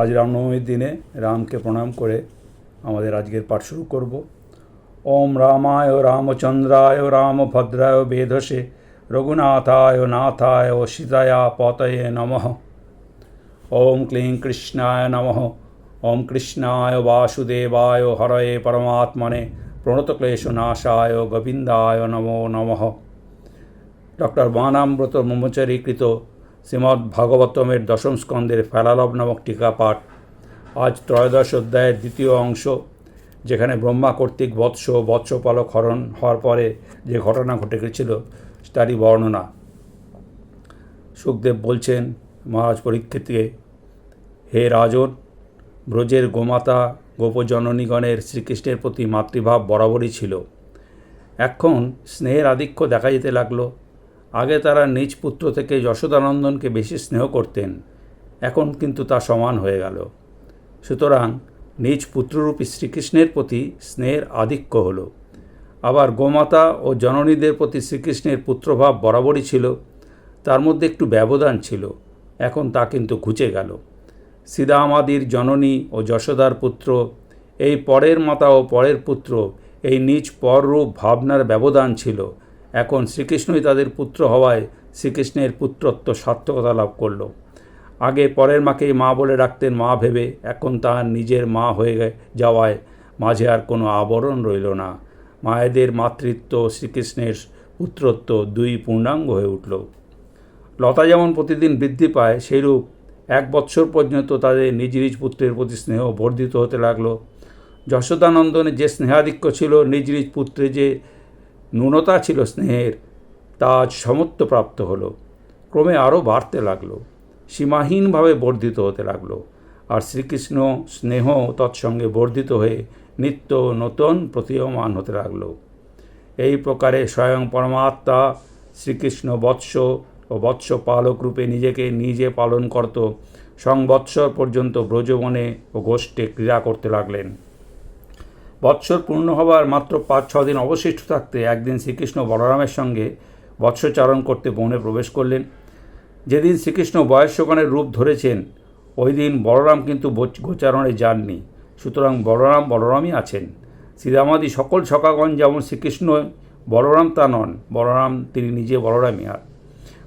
আজ রামনবমীর দিনে রামকে প্রণাম করে আমাদের আজকের পাঠ শুরু করব। ওম রামায় রামচন্দ্রায় রামভদ্রায় বেধসে রঘুনাথায় নাথায় সীতায়া পতয়ে নমঃ। ওম ক্লিং কৃষ্ণায় নমঃ। ওম কৃষ্ণায় বাসুদেবায় হরয়ে পরমাত্মনে প্রণতক্লেশনাশায় গোবিন্দায় নমো নমঃ। ডক্টর বানামব্রত ব্রহ্মচারীকৃত শ্রীমদ্ ভাগবতমের দশম স্কন্দের ফেলালব নামক টিকা পাঠ। আজ ত্রয়োদশ অধ্যায়ের দ্বিতীয় অংশ, যেখানে ব্রহ্মা কর্তৃক বৎস বৎসপালক হরণ হওয়ার পরে যে ঘটনা ঘটে গেছিল, তারই বর্ণনা। সুখদেব বলছেন, মহারাজ পরীক্ষিতকে, হে রাজন, ব্রজের গোমাতা গোপজননীগণের শ্রীকৃষ্ণের প্রতি মাতৃভাব বরাবরই ছিল। এখন স্নেহের আধিক্য দেখা যেতে লাগল। আগে তারা নিজ পুত্র থেকে যশোদানন্দনকে বেশি স্নেহ করতেন, এখন কিন্তু তা সমান হয়ে গেল। সুতরাং নিজ পুত্ররূপী শ্রীকৃষ্ণের প্রতি স্নেহের আধিক্য হল। আবার গোমাতা ও জননীদের প্রতি শ্রীকৃষ্ণের পুত্রভাব বরাবরই ছিল, তার মধ্যে একটু ব্যবধান ছিল, এখন তা কিন্তু ঘুচে গেল। শ্রীদামাদির জননী ও যশোদার পুত্র, এই পরের মাতা ও পরের পুত্র, এই নিজ পররূপ ভাবনার ব্যবধান ছিল এখন শ্রীকৃষ্ণই তাদের পুত্র হওয়ায় শ্রীকৃষ্ণের পুত্রত্ব সার্থকতা লাভ করল। আগে পরের মাকেই মা বলে রাখতেন মা ভেবে এখন তার নিজের মা হয়ে যাওয়ায় মাঝে আর কোনো আবরণ রইল না। মায়েদের মাতৃত্ব শ্রীকৃষ্ণের পুত্রত্ব দুই পূর্ণাঙ্গ হয়ে উঠল। লতা যেমন প্রতিদিন বৃদ্ধি পায়, সেইরূপ এক বৎসর পর্যন্ত তাদের নিজ নিজ পুত্রের প্রতি স্নেহ বর্ধিত হতে লাগল। যশোদানন্দনের যে স্নেহাধিক্য ছিল নিজ নিজ পুত্রে যে ন্যূনতা ছিল স্নেহের, তা আজ সমত্ব প্রাপ্ত হলো। ক্রমে আরও বাড়তে লাগল, সীমাহীনভাবে বর্ধিত হতে লাগল, আর শ্রীকৃষ্ণ স্নেহ তৎসঙ্গে বর্ধিত হয়ে নিত্য নতুন প্রতীয়মান হতে লাগল। এই প্রকারে স্বয়ং পরমাত্মা শ্রীকৃষ্ণ বৎস ও বৎস পালক রূপে নিজেকে নিজে পালন করত, সংবৎসর পর্যন্ত ব্রজবনে ও গোষ্ঠে ক্রীড়া করতে লাগলেন। বৎসর পূর্ণ হবার মাত্র পাঁচ, ছ দিন অবশিষ্ট থাকতে একদিন শ্রীকৃষ্ণ বলরামের সঙ্গে বৎসচারণ করতে বনে প্রবেশ করলেন। যেদিন শ্রীকৃষ্ণ বয়স্যগণের রূপ ধরেছেন, ওই দিন বলরাম কিন্তু গোচারণে যাননি। সুতরাং বলরাম বলরামই আছেন। শ্রীরামাদি সকল সকাগণ যেমন শ্রীকৃষ্ণ, বলরাম তা নন। বলরাম তিনি নিজে বলরামই আর।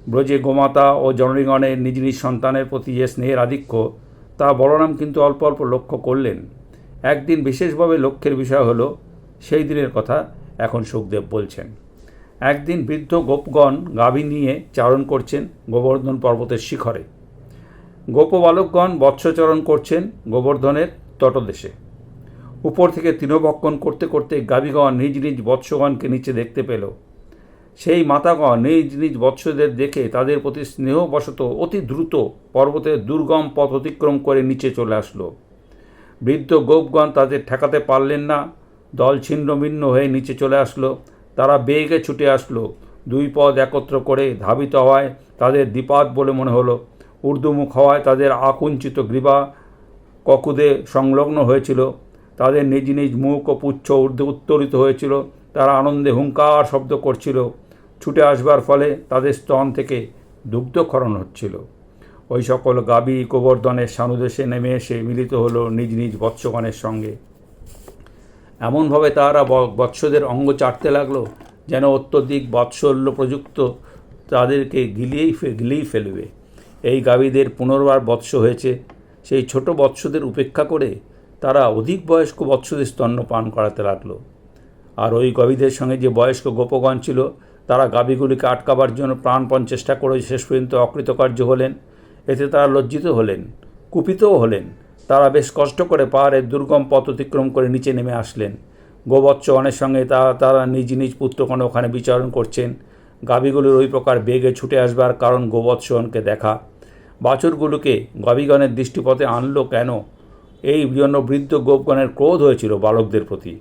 ব্রজে গোমাতা ও জননীগণের নিজ নিজ সন্তানের প্রতি যে স্নেহের আধিক্য, তা বলরাম কিন্তু অল্প অল্প লক্ষ্য করলেন। একদিন বিশেষভাবে লক্ষ্যের বিষয় হলো, সেই দিনের কথা এখন সুখদেব বলছেন। একদিন বৃদ্ধ গোপগণ গাভী নিয়ে চারণ করছেন গোবর্ধন পর্বতের শিখরে। গোপবালকগণ বৎসচরণ করছেন গোবর্ধনের তটদেশে। উপর থেকে তৃণভক্ষণ করতে করতে গাভীগণ নিজ নিজ বৎসগণকে নিচে দেখতে পেল। সেই মাতাগণ নিজ নিজ বৎসদের দেখে তাদের প্রতি স্নেহবশত অতি দ্রুত পর্বতের দুর্গম পথ অতিক্রম করে নিচে চলে আসলো। বৃদ্ধ গোপগণ তাদের ঠেকাতে পারলেন না। দল ছিন্নভিন্ন হয়ে নিচে চলে আসলো। তারা বেগে ছুটে আসলো। দুই পদ একত্র করে ধাবিত হওয়ায় তাদের দ্বিপাদ বলে মনে হলো। ঊর্ধ্বমুখ হওয়ায় তাদের আকুঞ্চিত গ্রীবা ককুদে সংলগ্ন হয়েছিল। তাদের নিজ নিজ মুখ ও পুচ্ছ ঊর্ধ্বে উত্তরিত হয়েছিল। তারা আনন্দে হুঙ্কার শব্দ করছিল। ছুটে আসবার ফলে তাদের স্তন থেকে দুগ্ধক্ষরণ হচ্ছিল। ওই সকল গাবি গোবর্ধনের সানুদেশে নেমে এসে মিলিত হলো নিজ নিজ বৎসগণের সঙ্গে। এমনভাবে তারা বৎসদের অঙ্গ চাটতে লাগল, যেন অত্যধিক বৎসল্য প্রযুক্ত তাদেরকে গিলিয়েই গিলিয়েই ফেলবে। এই গাভীদের পুনর্বার বৎস হয়েছে। সেই ছোট বৎসদের উপেক্ষা করে তারা অধিক বয়স্ক বৎসদের স্তন্য পান করাতে লাগল। আর ওই গাভীদের সঙ্গে যে বয়স্ক গোপগণ ছিল, তারা গাভীগুলিকে আটকাবার জন্য প্রাণপণ চেষ্টা করে শেষ পর্যন্ত অকৃতকার্য হলেন। এতে তারা লজ্জিত হলেন, কুপিতও হলেন। তারা বেশ কষ্ট করে পাহাড়ের দুর্গম পথ অতিক্রম করে নিচে নেমে আসলেন। গোবৎসগণের সঙ্গে তারা তারা নিজ নিজ পুত্রগণ ওখানে বিচরণ করছেন। গাভীগুলির ওই প্রকার বেগে ছুটে আসবার কারণ গোবৎসগণকে দেখা। বাছুরগুলোকে গাভীগণের দৃষ্টিপথে আনলো কেন? এই জন্য বৃদ্ধ গোপগণের ক্রোধ হয়েছিল বালকদের প্রতি।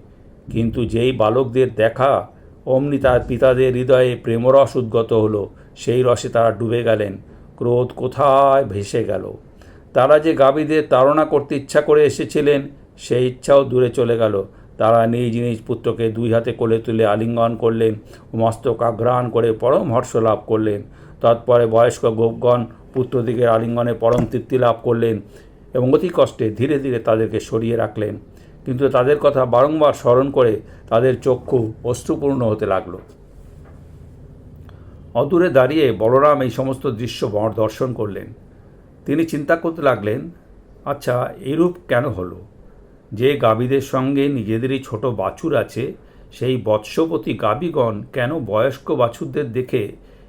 কিন্তু যেই বালকদের দেখা, অমনি তার পিতাদের হৃদয়ে প্রেমরস উদ্গত হলো। সেই রসে তারা ডুবে গেলেন। ক্রোধ কোথায় ভেসে গেল? তারা যে গাভীদের তাড়না করতে ইচ্ছা করে এসেছিলেন, সেই ইচ্ছাও দূরে চলে গেল। তারা নিজ নিজ পুত্রকে দুই হাতে কোলে তুলে আলিঙ্গন করলেন, মস্তক আঘ্রাণ করে পরম হর্ষ লাভ করলেন। তৎপরে বয়স্ক গোপগণ পুত্রদিগের আলিঙ্গনে পরম তৃপ্তি লাভ করলেন এবং অতি কষ্টে ধীরে ধীরে তাদেরকে সরিয়ে রাখলেন। কিন্তু তাদের কথা বারংবার স্মরণ করে তাদের চক্ষু অশ্রুপূর্ণ হতে লাগল। অদূরে দাঁড়িয়ে বলরাম এই সমস্ত দৃশ্য দর্শন করলেন। তিনি চিন্তা করতে লাগলেন আচ্ছা এরূপ কেন হলো? যে গাভীদের সঙ্গে নিজেদেরই ছোট বাছুর আছে, সেই বৎসপতি গাভীগণ কেন বয়স্ক বাছুরদের দেখে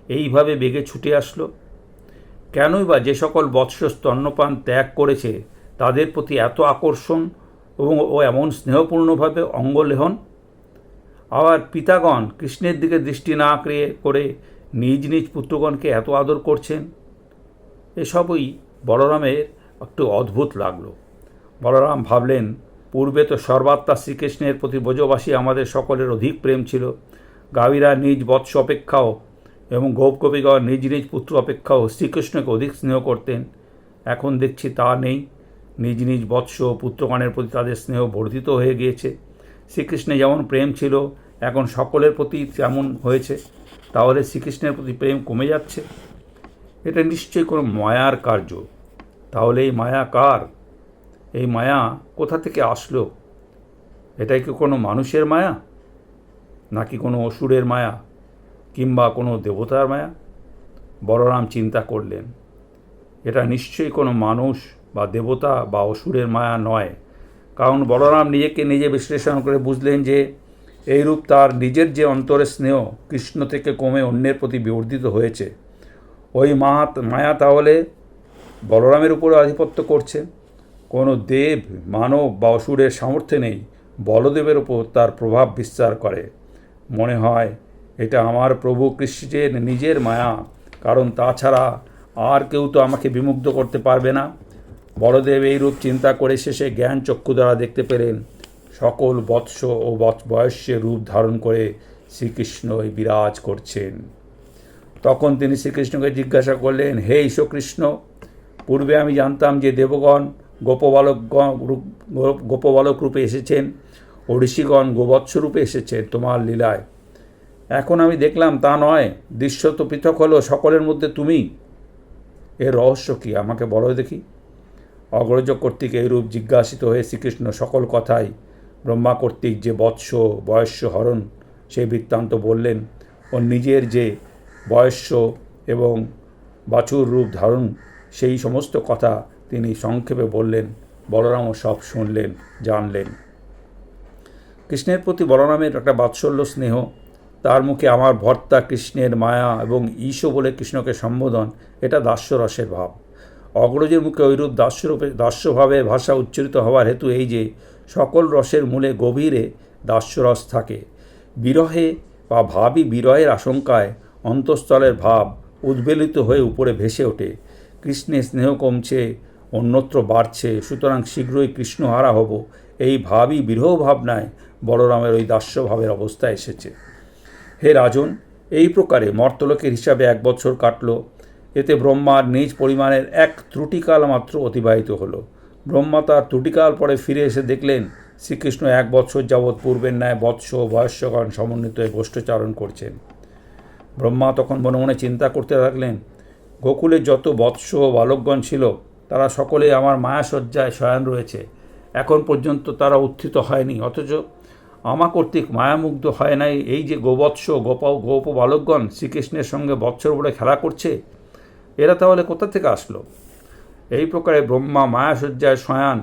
এইভাবে বেগে ছুটে আসলো? কেনই বা যে সকল বৎস স্তন্যপান ত্যাগ করেছে, তাদের প্রতি এত আকর্ষণ এবং ও এমন স্নেহপূর্ণভাবে অঙ্গলেহন? আবার পিতাগণ কৃষ্ণের দিকে দৃষ্টি না করে নিজ নিজ পুত্রগণকে এত আদর করছেন? এসবই বলরামের একটু অদ্ভুত লাগল। বলরাম ভাবলেন, পূর্বে তো সর্বাত্মা শ্রীকৃষ্ণের প্রতি ব্রজবাসী আমাদের সকলের অধিক প্রেম ছিল। গাভীরা নিজ বৎস অপেক্ষাও এবং গোপগোপীগণ নিজ নিজ পুত্র অপেক্ষাও শ্রীকৃষ্ণকে অধিক স্নেহ করতেন। এখন দেখছি তা নেই। নিজ নিজ বৎস পুত্রগণের প্রতি তাদের স্নেহ বর্ধিত হয়ে গিয়েছে। শ্রীকৃষ্ণে যেমন প্রেম ছিল, এখন সকলের প্রতি তেমন হয়েছে। তাহলে শ্রীকৃষ্ণের প্রতি প্রেম কমে যাচ্ছে। এটা নিশ্চয়ই কোনো মায়ার কার্য। তাহলে এই মায়া কার? এই মায়া কোথা থেকে আসলো? এটাই কি কোনো মানুষের মায়া? নাকি কোনো অসুরের মায়া? কিংবা কোনো দেবতার মায়া? বলরাম চিন্তা করলেন। এটা নিশ্চয়ই কোনো মানুষ বা দেবতা বা অসুরের মায়া নয়। কারণ বলরাম নিজেকে নিজে বিশ্লেষণ করে বুঝলেন যে এইরূপ তার নিজের যে অন্তরের স্নেহ কৃষ্ণ থেকে কমে অন্যের প্রতি বিবর্ধিত হয়েছে, ওই মা মায়া তাহলে বলরামের উপরে আধিপত্য করছে। কোনো দেব, মানব বা অসুরের সামর্থ্যে নেই, বলদেবের ওপর তার প্রভাব বিস্তার করে। মনে হয় এটা আমার প্রভু কৃষ্ণের নিজের মায়া, কারণ তাছাড়া আর কেউ তো আমাকে বিমুগ্ধ করতে পারবে না। বড়দেব এইরূপ চিন্তা করে শেষে জ্ঞান চক্ষু দ্বারা দেখতে পেলেন সকল বৎস ও বয়স্যের রূপ ধারণ করে শ্রীকৃষ্ণই বিরাজ করছেন। তখন তিনি শ্রীকৃষ্ণকে জিজ্ঞাসা করলেন, হে ঈশ্বকৃষ্ণ পূর্বে আমি জানতাম যে দেবগণ গোপবালক গোপবালক রূপে এসেছেন ও ঋষিগণ গোবৎস রূপে এসেছেন তোমার লীলায়। এখন আমি দেখলাম তা নয়, দৃশ্য তো পৃথক হলো, সকলের মধ্যে তুমি। এর রহস্য কি? আমাকে বলো দেখি। অগ্রজ কর্তৃক এইরূপ জিজ্ঞাসিত হয়ে শ্রীকৃষ্ণ সকল কথাই ব্রহ্মা কর্তৃক যে বৎস বয়স্য হরণ, সেই বৃত্তান্ত বললেন, ও নিজের যে বয়স্য এবং বাছুর রূপ ধারণ, সেই সমস্ত কথা তিনি সংক্ষেপে বললেন। বলরামও সব শুনলেন, জানলেন। কৃষ্ণের প্রতি বলরামের একটা বাৎসল্য স্নেহ। তার মুখে আমার ভর্তা কৃষ্ণের মায়া এবং ঈশ বলে কৃষ্ণকে সম্বোধন, এটা দাস্যরসের ভাব। অগ্রজের মুখে ঐরূপ দাস্যরূপে দাস্যভাবে ভাষা উচ্চারিত হওয়ার হেতু এই যে সকল রসের মূলে গভীরে দাস্যরস থাকে। বিরহে বা ভাবি বিরহের আশঙ্কায় অন্তঃস্থলের ভাব উদ্বেলিত হয়ে উপরে ভেসে ওঠে। কৃষ্ণের স্নেহ কমছে, অন্যত্র বাড়ছে, সুতরাং শীঘ্রই কৃষ্ণহারা হব। এই ভাবই বিরহ ভাবনায় বলরামের ওই দাস্যভাবের অবস্থা এসেছে। হে রাজন, এই প্রকারে মর্তলোকের হিসাবে এক বছর কাটল। এতে ব্রহ্মার নিজ পরিমাণের এক ত্রুটিকাল মাত্র অতিবাহিত হলো। ব্রহ্মা তার ত্রুটিকাল পরে ফিরে এসে দেখলেন, শ্রীকৃষ্ণ এক বৎসর যাবৎ পূর্বের ন্যায় বৎস বয়স্যগণ সমন্বিত হয়ে গোষ্ঠচারণ করছেন। ব্রহ্মা তখন মনে মনে চিন্তা করতে থাকলেন, গোকুলে যত বৎস বালকগণ ছিল, তারা সকলে আমার মায়াসজ্জায় শয়ন রয়েছে। এখন পর্যন্ত তারা উত্থিত হয়নি, অথচ আমা কর্তৃক মায়ামুগ্ধ হয় নাই। এই যে গোবৎস গোপ গোপ বালকগণ শ্রীকৃষ্ণের সঙ্গে বৎসর উপরে খেলা করছে, এরা তাহলে কোথা থেকে আসলো? এই প্রকারে ব্রহ্মা মায়াসজ্জায় শয়ান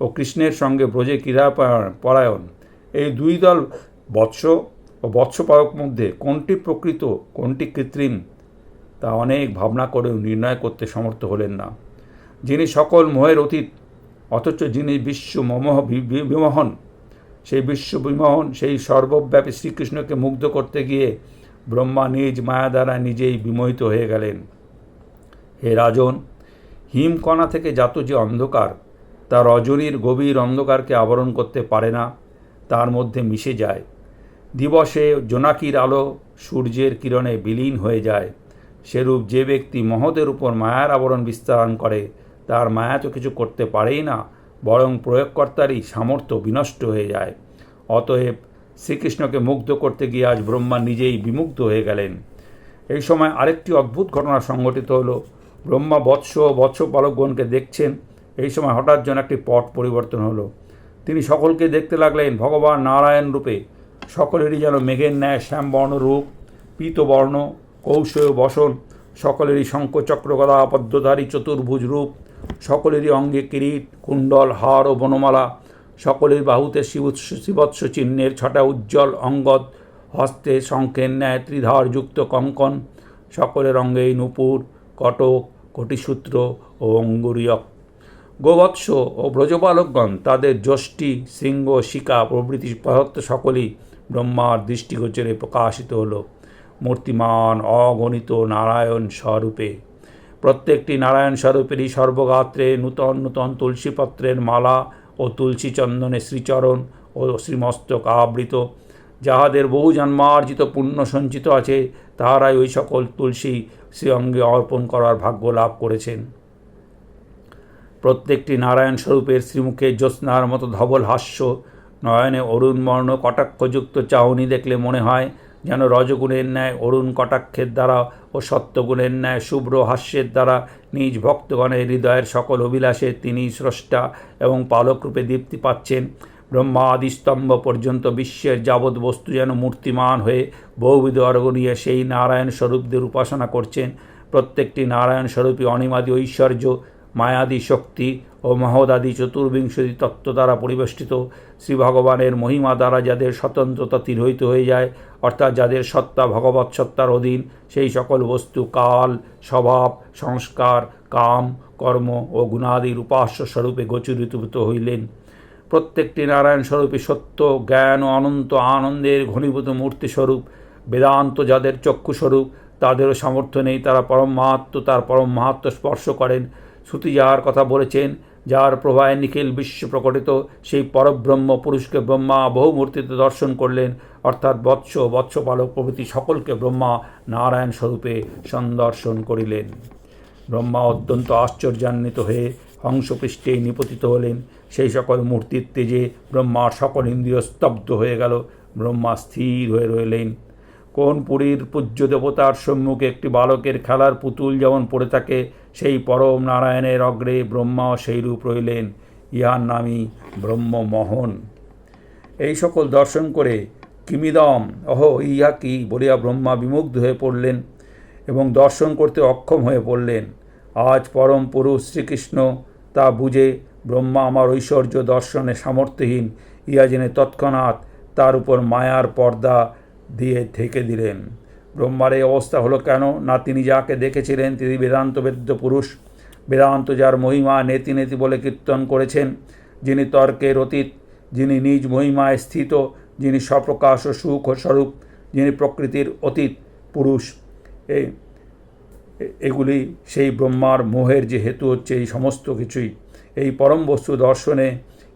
ও কৃষ্ণের সঙ্গে ব্রজে ক্রীড়া পরায়ণ। এই দুই দল বৎস ও বৎসপায়ক মধ্যে কোনটি প্রকৃত, কোনটি কৃত্রিম, তা অনেক ভাবনা করেও নির্ণয় করতে সমর্থ হলেন না। যিনি সকল মোহের অতীত, অথচ যিনি বিশ্ব মমহ বিমোহন, সেই বিশ্ব বিমোহন, সেই সর্বব্যাপী শ্রীকৃষ্ণকে মুগ্ধ করতে গিয়ে ব্রহ্মা নিজ মায়া দ্বারা নিজেই বিমোহিত হয়ে গেলেন। হে রাজন হিমকণা থেকে জাত যে অন্ধকার, তা রজনীর গভীর অন্ধকারকে আবরণ করতে পারে না, তার মধ্যে মিশে যায়। দিবসে জোনাকির আলো সূর্যের কিরণে বিলীন হয়ে যায়। সেরূপ যে ব্যক্তি মহতের উপর মায়ার আবরণ বিস্তারণ করে, তার মায়া তো কিছু করতে পারেই না, বরং প্রয়োগকর্তারই সামর্থ্য বিনষ্ট হয়ে যায়। অতএব শ্রীকৃষ্ণকে মুগ্ধ করতে গিয়ে আজ ব্রহ্মা নিজেই বিমুগ্ধ হয়ে গেলেন। এই সময় আরেকটি অদ্ভুত ঘটনা সংঘটিত হলো। ব্রহ্মা বৎস বৎস পালকগণকে দেখছেন। এই সময় হঠাৎ যেন একটি পট পরিবর্তন হলো। তিনি সকলকে দেখতে লাগলেন, ভগবান নারায়ণ রূপে। সকলেরই যেন মেঘের ন্যায় শ্যামবর্ণ রূপ, পীতবর্ণ, কৌশয় বসন, সকলেরই শঙ্খচক্র গদা, পদ্মধারী চতুর্ভুজ রূপ, সকলেরই অঙ্গে কিরিট, কুণ্ডল, হার ও বনমালা, সকলের বাহুতে শিবৎস শিবৎস চিহ্নের ছটা উজ্জ্বল অঙ্গদ, হস্তে শঙ্খের ন্যায় ত্রিধারযুক্ত কঙ্কন, সকলের অঙ্গেই নূপুর কটক, কটিসূত্র ও অঙ্গুরীয়ক। গোবৎস ও ব্রজবালকগণ তাদের যষ্টি শৃঙ্গ শিকা প্রভৃতি পদার্থ সকলেই ব্রহ্মার দৃষ্টিগোচরে প্রকাশিত হল। মূর্তিমান, অগণিত নারায়ণ স্বরূপে। প্রত্যেকটি নারায়ণ স্বরূপেরই সর্বগাত্রে নূতন নূতন তুলসীপত্রের মালা ও তুলসী চন্দনে শ্রীচরণ ও শ্রীমস্তক আবৃত। যাহাদের বহু জন্মার্জিত পুণ্য সঞ্চিত আছে তাহারাই ওই সকল তুলসী শ্রীঅঙ্গে অর্পণ করার ভাগ্য লাভ করেছেন। প্রত্যেকটি নারায়ণ স্বরূপের শ্রীমুখে জ্যোৎস্নার মতো ধবল হাস্য, নয়নে অরুণবর্ণ কটাক্ষযুক্ত চাহনি দেখলে মনে হয় যেন রজগুণের ন্যায়, অরুণ কটাক্ষের দ্বারা ও সত্যগুণের ন্যায়, শুভ্র হাস্যের দ্বারা নিজ ভক্তগণের হৃদয়ের সকল অভিলাষে তিনি স্রষ্টা এবং পালকরূপে দীপ্তি পাচ্ছেন। ব্রহ্মা আদিস্তম্ভ পর্যন্ত বিশ্বের যাবৎ বস্তু যেন মূর্তিমান হয়ে বহুবিধ অর্ঘ নিয়ে সেই নারায়ণ স্বরূপদের উপাসনা করছেন। প্রত্যেকটি নারায়ণ স্বরূপী অনিমাদি ঐশ্বর্য, মায়াদি শক্তি ও মহদাদি চতুর্বিংশতি তত্ত্ব দ্বারা পরিবেষ্টিত। শ্রী ভগবানের মহিমা দ্বারা যাদের স্বতন্ত্রতা তিরোহিত হয়ে যায়, অর্থাৎ যাদের সত্তা ভগবৎ সত্তার অধীন, সেই সকল বস্তু কাল, স্বভাব, সংস্কার, কাম, কর্ম ও গুণাদির উপাস্য স্বরূপে গোচরিতভূত হইলেন। প্রত্যেকটি নারায়ণ স্বরূপে সত্য, জ্ঞান ও অনন্ত আনন্দের ঘনীভূত মূর্তি স্বরূপ বেদান্ত যাদের চক্ষুস্বরূপ, তাদেরও সামর্থ্য নেই, তারা পরম মাহাত্ম তার পরম মাহাত্ম স্পর্শ করেন। শ্রুতি যাহার কথা বলেছেন, যার প্রভায় নিখিল বিশ্ব প্রকটিত, সেই পরব্রহ্ম পুরুষকে ব্রহ্মা বহু মূর্তিতে দর্শন করলেন, অর্থাৎ বৎস বৎসপালক প্রভৃতি সকলকে ব্রহ্মা নারায়ণ স্বরূপে সন্দর্শন করিলেন। ব্রহ্মা অত্যন্ত আশ্চর্যান্বিত হয়ে হংসপৃষ্ঠে নিপতিত হলেন। সেই সকল মূর্তির তেজে ব্রহ্মার সকল ইন্দ্রিয় স্তব্ধ হয়ে গেল। ব্রহ্মা স্থির হয়ে রইলেন। কোন পুরীর পূজ্য দেবতার সম্মুখে একটি বালকের খেলার পুতুল যেমন পড়ে থাকে, সেই পরম নারায়ণের অগ্রে ব্রহ্মাও সেই রূপ রইলেন। ইহার নামই ব্রহ্মমোহন। এই সকল দর্শন করে কিমিদম, অহ, ইহা কি? বলিয়া ব্রহ্মা বিমুগ্ধ হয়ে পড়লেন এবং দর্শন করতে অক্ষম হয়ে পড়লেন। আজ পরম পুরুষ শ্রীকৃষ্ণ তা বুঝে ব্রহ্মা আমার ঐশ্বর্য দর্শনে সামর্থ্যহীন। ইয়া জেনে তৎক্ষণাৎ তার উপর মায়ার পর্দা দিয়ে ঢেকে দিলেন। ব্রহ্মার এই অবস্থা হলো কেন? না তিনি যাকে দেখেছিলেন, তিনি বেদান্ত বেদ্য পুরুষ। বেদান্ত যার মহিমা নেতি নেতি বলে কীর্তন করেছেন, যিনি তর্কের অতীত, যিনি নিজ মহিমায় স্থিত, যিনি স্বপ্রকাশ ও সুখ ও স্বরূপ, যিনি প্রকৃতির অতীত, পুরুষ। এগুলি সেই ব্রহ্মার মোহের যে হেতু হচ্ছে এই সমস্ত কিছুই। এই পরম বস্তু দর্শনে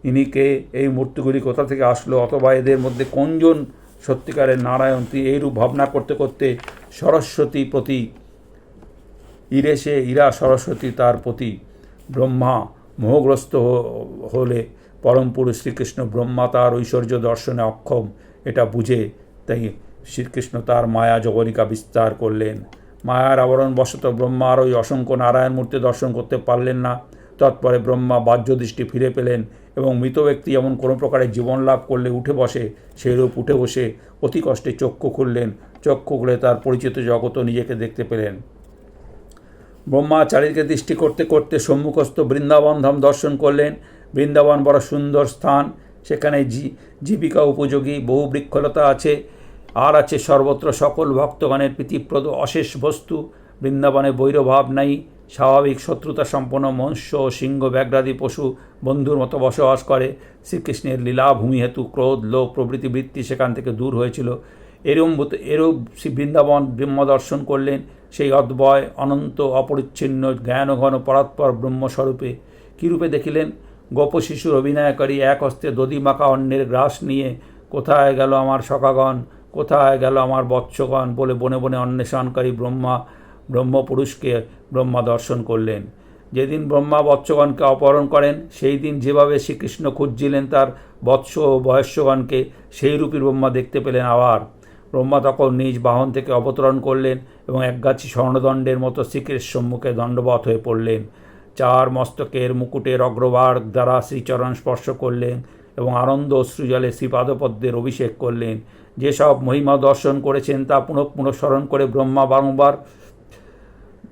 ইনিকে এই মূর্তিগুলি কোথা থেকে আসলো অথবা এদের মধ্যে কোনজন সত্যিকারের নারায়ণ? তিনি এইরূপ ভাবনা করতে করতে সরস্বতী প্রতি ইরেশে ইরা সরস্বতী তার প্রতি ব্রহ্মা মোহগ্রস্ত হলে পরম পুরুষ শ্রীকৃষ্ণ ব্রহ্মা তার ঐশ্বর্য দর্শনে অক্ষম, এটা বুঝে তাই শ্রীকৃষ্ণ তার মায়া জগনিকা বিস্তার করলেন। মায়ার আবরণ বশত ব্রহ্মার ওই অসংখ্য নারায়ণ মূর্তি দর্শন করতে পারলেন না। তৎপরে ব্রহ্মা বাহ্য দৃষ্টি ফিরে পেলেন এবং মৃত ব্যক্তি যেমন কোনো প্রকারে জীবন লাভ করলে উঠে বসে, সেইরূপ উঠে বসে অতি কষ্টে চক্ষু খুললেন। চক্ষু খুলে তার পরিচিত জগৎও নিজেকে দেখতে পেলেন। ব্রহ্মা চারিদিকে দৃষ্টি করতে করতে সম্মুখস্থ বৃন্দাবন ধাম দর্শন করলেন। বৃন্দাবন বড় সুন্দর স্থান। সেখানে জীবিকা উপযোগী, বহু বৃক্ষলতা আছে। আর আছে সর্বত্র সকল ভক্তগণের প্রীতিপ্রদ অশেষ বস্তু। বৃন্দাবনে বৈরভাব নাই। স্বাভাবিক শত্রুতা সম্পন্ন মনুষ্য সিংহ ব্যাঘ্রাদি পশু বন্ধুর মতো বসবাস করে। শ্রীকৃষ্ণের লীলাভূমি হেতু, ক্রোধ, লোভ, প্রভৃতি বৃত্তি সেখান থেকে দূর হয়েছিল। এরম এরূপ শ্রী বৃন্দাবন ব্রহ্ম দর্শন করলেন। সেই অদ্বয়, অনন্ত, অপরিচ্ছিন্ন জ্ঞানঘন পরাৎপর ব্রহ্মস্বরূপে কীরূপে দেখিলেন? গোপ শিশুর অভিনয়কারী এক হস্তে দধি মাখা অন্যের গ্রাস নিয়ে, কোথায় গেল আমার সখাগণ? কোথায় গেল আমার বৎসগণ? বলে বনে বনে অন্বেষণকারী ব্রহ্মা ব্রহ্মপুরুষকে ব্রহ্মা দর্শন করলেন। যেদিন ব্রহ্মা বৎসগণকে অপহরণ করেন, সেই দিন যেভাবে শ্রীকৃষ্ণ খুঁজছিলেন তার বৎস ও বয়স্যগণকে সেই রূপী ব্রহ্মা দেখতে পেলেন আবার। ব্রহ্মা তখন নিজ বাহন থেকে অবতরণ করলেন এবং একগাছি স্বর্ণদণ্ডের মতো শ্রীকৃষ্ণ সম্মুখে দণ্ডবত হয়ে পড়লেন। চার মস্তকের মুকুটের অগ্রভাগ দ্বারা শ্রীচরণ স্পর্শ করলেন এবং আনন্দ অশ্রুজলে শ্রীপাদপদ্মের অভিষেক করলেন। যেসব মহিমা দর্শন করেছেন তা পুনঃ পুনঃ স্মরণ করে ব্রহ্মা বারংবার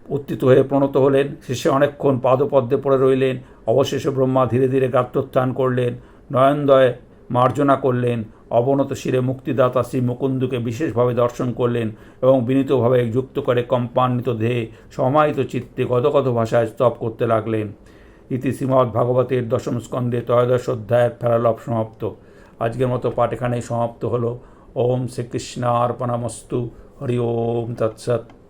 উত্থিত হয়ে প্রণত হলেন। শেষে অনেকক্ষণ পাদপদ্মে পড়ে রইলেন। অবশেষে ব্রহ্মা ধীরে ধীরে গাত্রোত্থান করলেন। নয়নদয় মার্জনা করলেন। অবনত শিরে মুক্তিদাতা শ্রী মুকুন্দকে বিশেষভাবে দর্শন করলেন এবং বিনীতভাবে যুক্ত করে কম্পান্বিত দেহে সমাহিত চিত্তে গদগদ ভাষায় স্তব করতে লাগলেন। ইতি শ্রীমদ্ ভাগবতের দশম স্কন্ধে ত্রয়োদশ অধ্যায়ের ফেরালপ সমাপ্ত। আজকের মতো পাঠ এখানেই সমাপ্ত হলো। ওম শ্রীকৃষ্ণার্পণমস্তু। হরি ওম তৎসৎ।